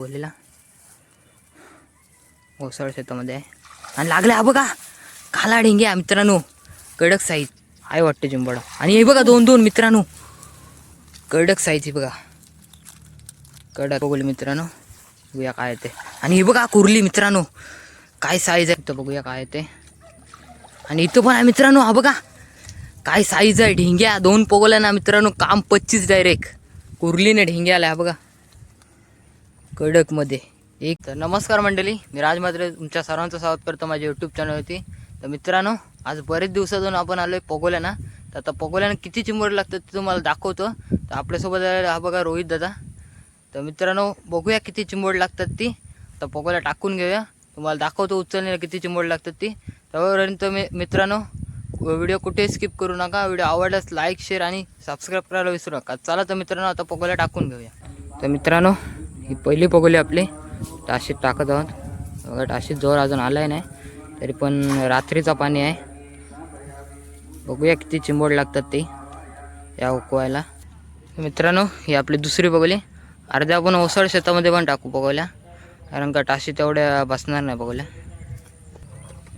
बोललेला. ओसाळ शेतामध्ये आहे. आणि लागलं हा बघा. खाला डेंगे आहे मित्रांनो. कडक साईज. आहे वाटतं जिंबडा. आणि हे बघा दोन दोन मित्रांनो. कडक साईज हे बघा. कडक बघू मित्रांनो. बघूया काय ते आणि हे बघा कुर्ली मित्रांनो. काय साईज आहे तर बघूया काय ते आणि इथं पण आहे मित्रांनो हा बघा. काय साईज आहे ढिंग्या. दोन पोगल्या ना मित्रांनो. काम पच्चीस डायरेक्ट कुर्लीने ढिंग्या आल्या हा बघा. कडकमध्ये. एक तर नमस्कार मंडळी मी राज मात्रे तुमच्या सर्वांचं स्वागत करतो माझ्या यूट्यूब चॅनलवरती तर मित्रांनो आज बरेच दिवसातून आपण आलो आहे पगोल्याना. तर आता पगोल्यानं किती चिंबोड लागतात ते तुम्हाला दाखवतो. तर आपल्यासोबत आहे हा बघा रोहित दादा. तर मित्रांनो बघूया किती चिंबोड लागतात ती. तर पगोल्या टाकून घेऊया. तुम्हाला दाखवतो उचलण्याला किती चिंबोड लागतात ती. तोपर्यंत मी मित्रांनो व्हिडिओ कुठे स्किप करू नका. व्हिडिओ आवडल्यास लाईक शेअर आणि सबस्क्राईब करायला विसरू नका. चला तर मित्रांनो आता पोगोल्या टाकून घेऊया. तर मित्रांनो ही पहिली पगोली आपली. टाशीत टाकत आहोत. बघा टाशीत जोर अजून आलाय नाही. तरी पण रात्रीचा पाणी आहे. बघूया किती चिंबोड लागतात ते. या उकवायला. मित्रांनो ही आपली दुसरी बगोली अर्ध्या आपण ओसाड शेतामध्ये पण टाकू बघवल्या कारण का टाशी तेवढ्या बसणार नाही बघवल्या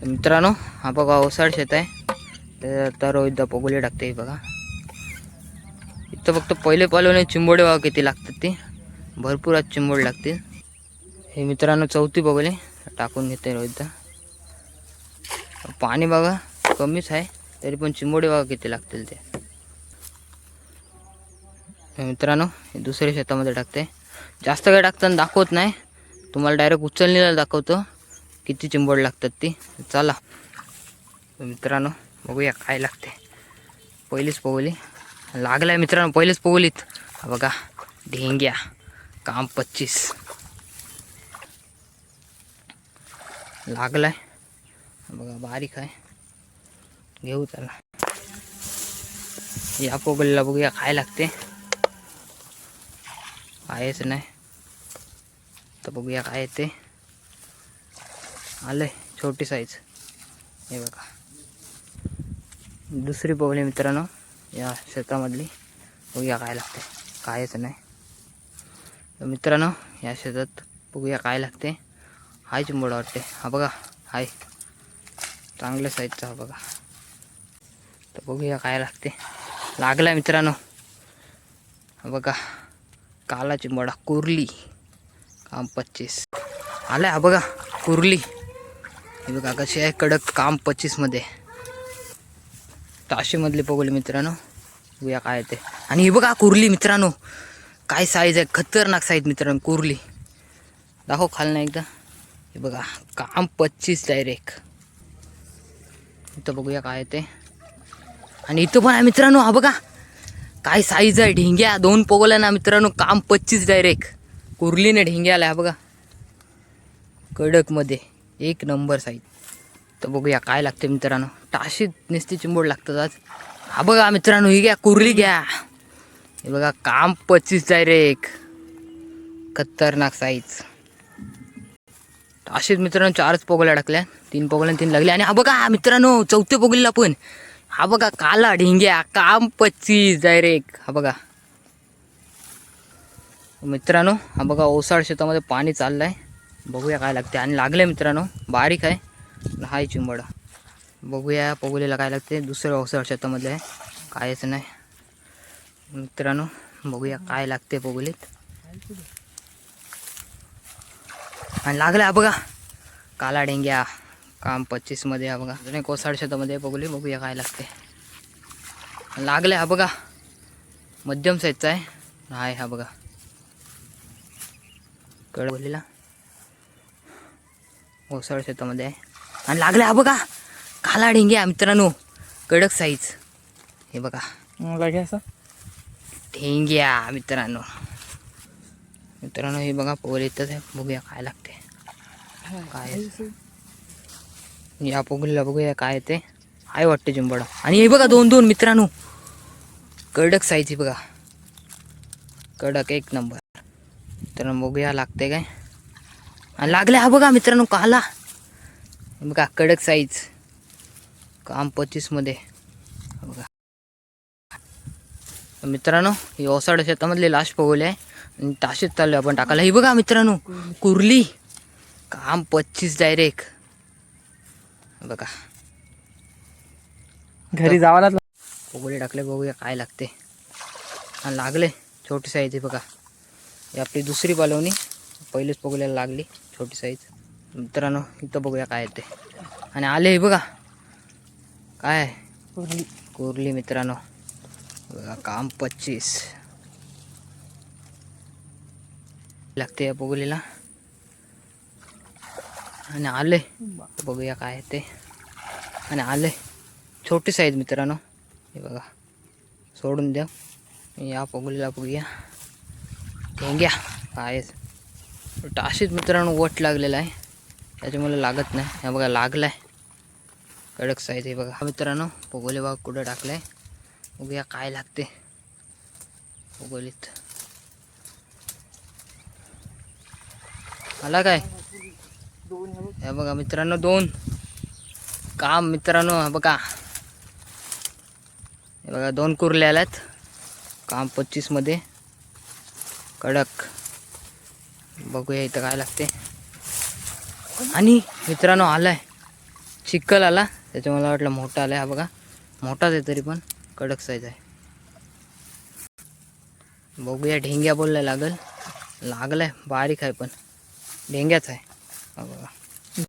मित्रांनो हा बघा ओसाड शेत आहे. तर आता रोहितदा पोगोली टाकते बघा. इथं फक्त पहिले पालवणे चिंबोडे बघा किती लागतात ते. भरपूर आज चिंबोड लागतील. हे मित्रांनो चौथी बघले टाकून घेते रोहितदा पाणी बघा कमीच आहे. तरी पण चिंबोडे बघा किती लागतील ते. मित्रांनो हे दुसऱ्या शेतामध्ये टाकते. जास्त काय टाकताना दाखवत नाही. तुम्हाला डायरेक्ट उचलणीला दाखवतो. किती चिंबोड लागतात ती. चला. मित्रांनो बघूया काय लागते. पहिलीच पोगली. लागलाय मित्रांनो पहिलेच पोगलीत. बघा ढेंग्या. काम पच्चीस। लागलाय बघा बारीक आहे घेऊ त्याला या पोगलीला बघूया काय लागते। आहेच नाही। तर बघूया काय येते आलंय छोटी साईज हे बघा दुसरी पोगली मित्रांनो या शेतामधली बघूया काय लागते। कायच नाही। तर मित्रांनो या शेतात बघूया काय लागते. हाय चिंबोडा वाटते. हा बघा हाय. चांगल्या साईजचा हा बघा. तर बघूया काय लागते. लागला मित्रांनो. हा बघा काला चिंबोडा कुर्ली. काम पच्चीस. आलाय हा बघा कुर्ली. हे बघा कशी आहे? कडक काम पच्चीसमध्ये ताशीमधली बघले मित्रांनो. बघूया काय येते आणि हे बघा कुर्ली मित्रांनो. काय साईज आहे? खतरनाक साईज मित्रांनो कुर्ली. दाखव खाल ना एकदा. हे बघा काम पच्चीस डायरेक्ट इथं बघूया काय येते आणि इथं पण आहे मित्रांनो हा बघा. काय साईज आहे? ढिंग्या दोन पोगल्या ना मित्रांनो काम पच्चीस डायरेक्ट कुर्लीने ढिंग्या आल्या हा बघा. कडकमध्ये एक नंबर साईज तर बघूया काय लागते मित्रांनो. टाशीत नेसती चिंबोड लागतात आज. हा बघा मित्रांनो ही घ्या कुर्ली घ्या. हे बघा काम पच्चीस डायरेक्ट खतरनाक साईज असेच मित्रांनो चारच पोगल्या टाकल्या तीन पोगल्या तीन लागल्या. आणि हा बघा मित्रांनो चौथ्या पोगलीला पण. हा बघा काला ढिंग्या. काम पच्चीस डायरेक्ट हा बघा. मित्रांनो हा बघा ओसाड शेतामध्ये पाणी चाललंय. बघूया काय लागते. आणि लागले मित्रांनो बारीक आहे. हाय चिंबडा. बघूया पोगलीला काय लागते. दुसरं ओसाड शेतामधलं आहे. कायच नाही. मित्रांनो बघूया काय लागते बोगलीत आणि लागला बघा काला डेंग्या काम पच्चीसमध्ये हा बघा. अजून कोसाड शेतामध्ये बघली बघूया काय लागते लागले हा बघा मध्यम साईजचा आहे. हाय हा बघा. कड बोललेला. शेतामध्ये आहे. आणि लागले हा बघा काला डेंग्या मित्रांनो कडक साईज हे बघा. मला असं? ढेंग्या मित्रांनो. मित्रांनो हे बघा पोर येतच आहे. बघूया काय लागते काय या पोगलीला बघूया काय ते. आहे वाटते जिंबड आणि हे बघा दोन दोन मित्रांनो. कडक साईज बघा. कडक एक नंबर तर बघूया लागते काय. आणि लागले हा बघा मित्रांनो काला. बघा कडक साईज काम पच्चीसमध्ये हा बघा मित्रांनो ही ओसाड शेतामधली लास्ट पोगवली आहे. आणि ताशीत चाललोय आपण टाकायला. ही बघा मित्रांनो कुर्ली. काम पच्चीस डायरेक्ट बघा. घरी जावाला पोगोले टाकले बघूया काय लागते. आणि लागले छोटी साईज आहे बघा. ही आपली दुसरी पालवणी. पहिलीच पोगोल्याला लागली छोटी साईज मित्रांनो इथं बघूया काय येते. आणि आले हे बघा. काय कोरली मित्रांनो. बघा काम पच्चीस. लागते या पोगोलीला आणि आले बघूया काय येते आणि आले छोटी साईज मित्रांनो. हे बघा. सोडून द्या. या पगुलीला बघूया. ठेंग्या. काय टाशीत मित्रांनो वट लागलेला आहे. त्याच्यामुळे लागत नाही. हा बघा लागलाय. कडक साईज आहे बघा. मित्रांनो पगोले बघा कुठं टाकलाय? बघूया काय लागते? उगलीत आला काय? हे बघा मित्रांनो दोन. काम मित्रांनो हा बघा. हे बघा दोन कुर्ले आल्यात. काम पच्चीसमध्ये कडक. बघूया इथं काय लागते. आणि मित्रांनो आलाय. चिक्कल आला. त्याच्या मला वाटलं मोठा आलाय हा बघा. मोठाच आहे तरी पण. कडक साईज आहे. बघूया ढेंग्या बोलल्या लागल. लागलाय बारीक आहे पण. ढेंग्याच आहे. बघा.